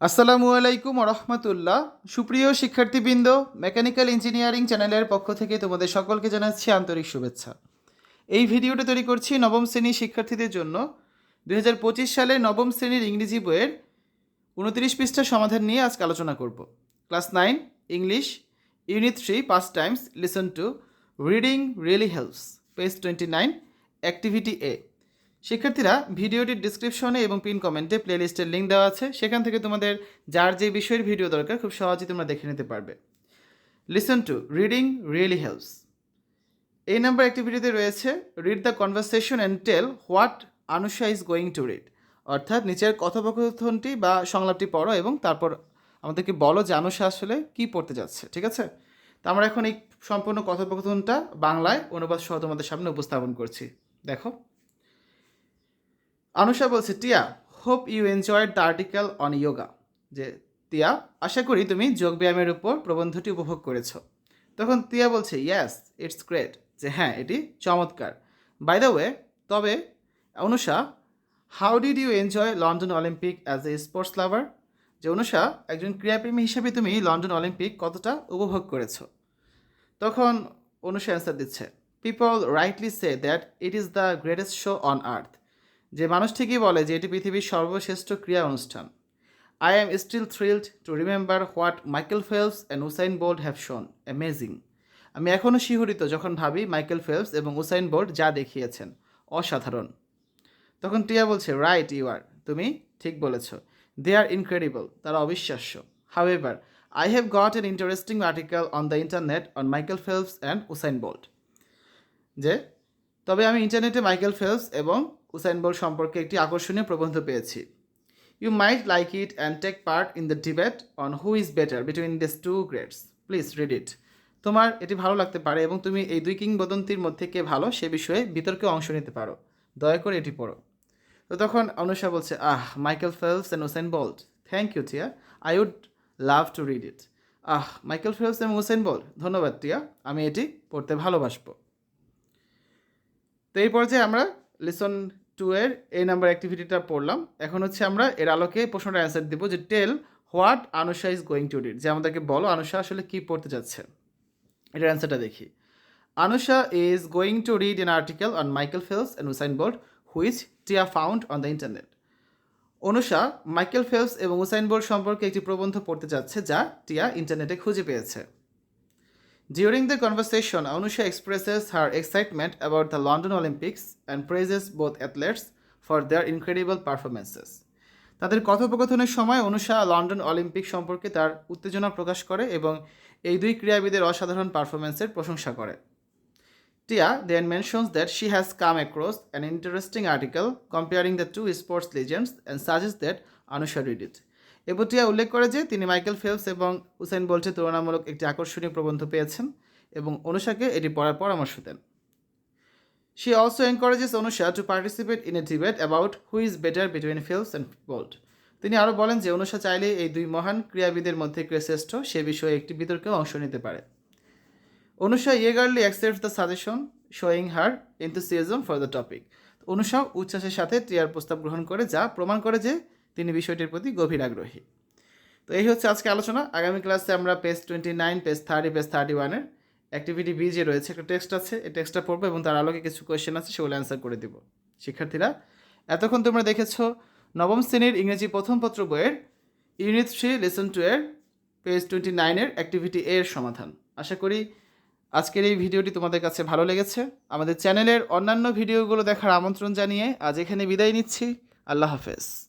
আসসালামু আলাইকুম রহমতুল্লাহ সুপ্রিয় শিক্ষার্থীবৃন্দ, মেকানিক্যাল ইঞ্জিনিয়ারিং চ্যানেলের পক্ষ থেকে তোমাদের সকলকে জানাচ্ছি আন্তরিক শুভেচ্ছা। এই ভিডিওটা তৈরি করছি নবম শ্রেণির শিক্ষার্থীদের জন্য। দু হাজার পঁচিশ সালে নবম শ্রেণির ইংরেজি বইয়ের উনত্রিশ পৃষ্ঠার সমাধান নিয়ে আজকে আলোচনা করব। Class nine, English, unit three পাঁচ times, listen to, reading really helps, page twenty nine, activity A. শিক্ষার্থীরা ভিডিওটির ডিসক্রিপশনে এবং পিন কমেন্টে প্লেলিস্টের লিঙ্ক দেওয়া আছে। সেখান থেকে তোমাদের যার যে বিষয়ের ভিডিও দরকার, খুব সহজেই তোমরা দেখে নিতে পারবে। Listen to reading really helps এই নাম্বার অ্যাক্টিভিটিতে রয়েছে read the conversation and tell what Anusha is going to read অর্থাৎ নিচের কথোপকথনটি বা সংলাপটি পড়ো এবং তারপর আমাদেরকে বলো যে আনুষা আসলে কী পড়তে যাচ্ছে, ঠিক আছে? তো আমরা এখন এই সম্পূর্ণ কথোপকথনটা বাংলায় অনুবাদ সহ তোমাদের সামনে উপস্থাপন করছি। দেখো। আনুষা বলছে, Tia hope you enjoyed the article on yoga যে, টিয়া, আশা করি তুমি যোগব্যায়ামের উপর প্রবন্ধটি উপভোগ করেছ। তখন টিয়া বলছে ইয়াস ইটস গ্রেট যে হ্যাঁ এটি চমৎকার। বাই দ্য ওয়ে তবে, Anusha how did you enjoy London Olympic as a sports lover যে, অনুষা, একজন ক্রীড়াপ্রেমী হিসেবে তুমি লন্ডন অলিম্পিক কতটা উপভোগ করেছ? তখন অনুষা অ্যান্সার দিচ্ছে people rightly say that it is the greatest show on earth যে মানুষ ঠিকই বলে যে এটি পৃথিবীর সর্বশ্রেষ্ঠ ক্রীড়া অনুষ্ঠান। I am still thrilled to remember what Michael Phelps and Usain Bolt have shown amazing আমি এখনও শিহরিত যখন ভাবি মাইকেল ফেলস এবং উসাইন বোল্ট যা দেখিয়েছেন। অসাধারণ। তখন টিয়া বলছে রাইট ইউ আর তুমি ঠিক বলেছ। দে আর ইনক্রেডিবল তারা অবিশ্বাস্য। However I have got an interesting article on the internet on Michael Phelps and Usain Bolt যে, তবে আমি ইন্টারনেটে মাইকেল ফেলস এবং উসাইন বোল্ট সম্পর্কে একটি আকর্ষণীয় প্রবন্ধ পেয়েছি। You might like it and take part in the debate on who is better between this two grades please read it তোমার এটি ভালো লাগতে পারে এবং তুমি এই দুই কিংবদন্তির মধ্যে কে ভালো সে বিষয়ে বিতর্কে অংশ নিতে পারো। দয়া করে এটি পড়ো। তো তখন অনুষা বলছে, আহ Michael Phelps and Usain Bolt thank you Tia. I would love to read it ah Michael Phelps এবং উসাইন বোল্ট ধন্যবাদ, টিয়া। আমি এটি পড়তে ভালোবাসবো। তো এই পর্যায়ে আমরা লিসন টু এর এই নাম্বার অ্যাক্টিভিটিটা পড়লাম। এখন হচ্ছে আমরা এর আলোকে প্রশ্নটা অ্যান্সার দেবো যে tell what Anusha is going to read যে আমাদেরকে বলো আনুষা আসলে কী পড়তে যাচ্ছে? এটার অ্যান্সারটা দেখি। Anusha is going to read an article on Michael Phelps and Usain Bolt which Tia found on the internet Anusha Michael Phelps এবং উসাইন বোল্ট সম্পর্কে একটি প্রবন্ধ পড়তে যাচ্ছে যা টিয়া ইন্টারনেটে খুঁজে পেয়েছে। During the conversation, Anusha expresses her excitement about the London Olympics and praises both athletes for their incredible performances. তাদের কথোপকথনের সময় অনুষা লন্ডন অলিম্পিক সম্পর্কে তার উত্তেজনা প্রকাশ করে এবং এই দুই ক্রীড়াবিদের অসাধারণ পারফরমেন্সের প্রশংসা করে Tia then mentions that she has come across an interesting article comparing the two sports legends and suggest that Anusha read it এবটিয়া উল্লেখ করে যে তিনি মাইকেল ফেলস এবং উসাইন বোল্টের তুলনামূলক একটি আকর্ষণীয় প্রবন্ধ পেয়েছেন এবং অনুষাকে এটি পড়ার পরামর্শ দেন। She also encourages Anusha to participate in a debate about who is better between Phelps and Bolt তিনি আরও বলেন যে অনুষা চাইলে এই দুই মহান ক্রীড়াবিদের মধ্যে কে শ্রেষ্ঠ সে বিষয়ে একটি বিতর্কেও অংশ নিতে পারে। Anusha eagerly accept the suggestion showing her enthusiasm for the topic Anusha উচ্ছ্বাসের সাথে টিয়ার প্রস্তাব গ্রহণ করে, যা প্রমাণ করে যে তিনি বিষয়টির প্রতি গভীর আগ্রহী। তো এই হচ্ছে আজকে আলোচনা। আগামী ক্লাসে আমরা page twenty nine page thirty page thirty ওয়ানের অ্যাক্টিভিটি বি যে রয়েছে, একটা টেক্সট আছে, এই টেক্সটটা পড়ব এবং তার আলোকে কিছু কোয়েশ্চেন আছে, সেগুলো অ্যান্সার করে দিব। শিক্ষার্থীরা, এতক্ষণ তোমরা দেখেছ নবম শ্রেণির ইংরেজি প্রথম পত্র বইয়ের ইউনিট থ্রি লেসন টু এর পেজ টোয়েন্টি নাইনের অ্যাক্টিভিটি এর সমাধান। আশা করি আজকের এই ভিডিওটি তোমাদের কাছে ভালো লেগেছে। আমাদের চ্যানেলের অন্যান্য ভিডিওগুলো দেখার আমন্ত্রণ জানিয়ে আজ এখানে বিদায় নিচ্ছি। আল্লাহ হাফেজ।